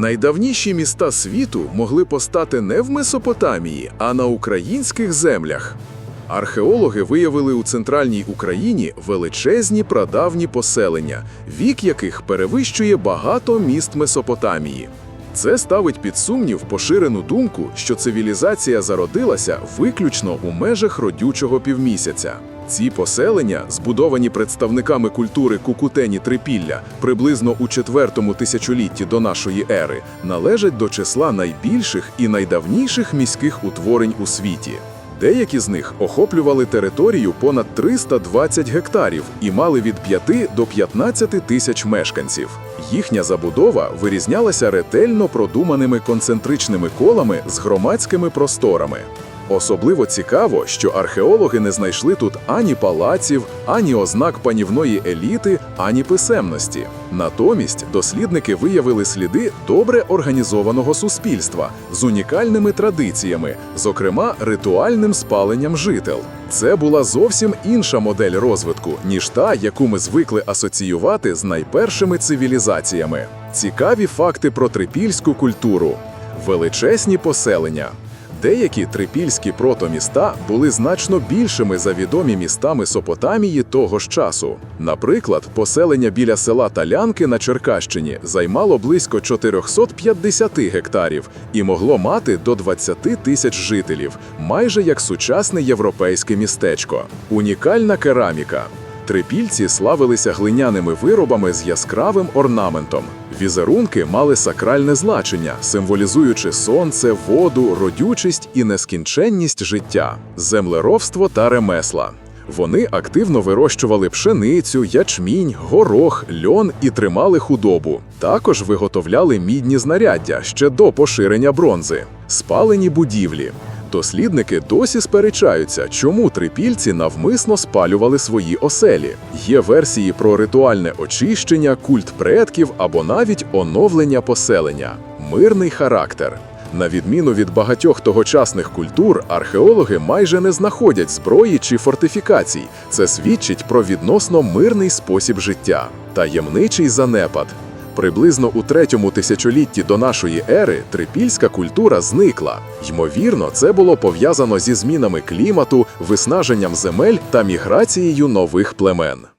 Найдавніші міста світу могли постати не в Месопотамії, а на українських землях. Археологи виявили у центральній Україні величезні прадавні поселення, вік яких перевищує багато міст Месопотамії. Це ставить під сумнів поширену думку, що цивілізація зародилася виключно у межах родючого півмісяця. Ці поселення, збудовані представниками культури Кукутені Трипілля приблизно у четвертому тисячолітті до нашої ери, належать до числа найбільших і найдавніших міських утворень у світі. Деякі з них охоплювали територію понад 320 гектарів і мали від 5 до 15 тисяч мешканців. Їхня забудова вирізнялася ретельно продуманими концентричними колами з громадськими просторами. Особливо цікаво, що археологи не знайшли тут ані палаців, ані ознак панівної еліти, ані писемності. Натомість дослідники виявили сліди добре організованого суспільства з унікальними традиціями, зокрема ритуальним спаленням жител. Це була зовсім інша модель розвитку, ніж та, яку ми звикли асоціювати з найпершими цивілізаціями. Цікаві факти про трипільську культуру, величезні поселення. Деякі трипільські протоміста були значно більшими за відомі міста Месопотамії того ж часу. Наприклад, поселення біля села Талянки на Черкащині займало близько 450 гектарів і могло мати до 20 тисяч жителів, майже як сучасне європейське містечко. Унікальна кераміка. Трипільці славилися глиняними виробами з яскравим орнаментом. Візерунки мали сакральне значення, символізуючи сонце, воду, родючість і нескінченність життя, землеробство та ремесла. Вони активно вирощували пшеницю, ячмінь, горох, льон і тримали худобу. Також виготовляли мідні знаряддя ще до поширення бронзи, спалені будівлі. Дослідники досі сперечаються, чому трипільці навмисно спалювали свої оселі. Є версії про ритуальне очищення, культ предків або навіть оновлення поселення, мирний характер. На відміну від багатьох тогочасних культур, археологи майже не знаходять зброї чи фортифікацій. Це свідчить про відносно мирний спосіб життя, таємничий занепад. Приблизно у третьому тисячолітті до нашої ери трипільська культура зникла. Ймовірно, це було пов'язано зі змінами клімату, виснаженням земель та міграцією нових племен.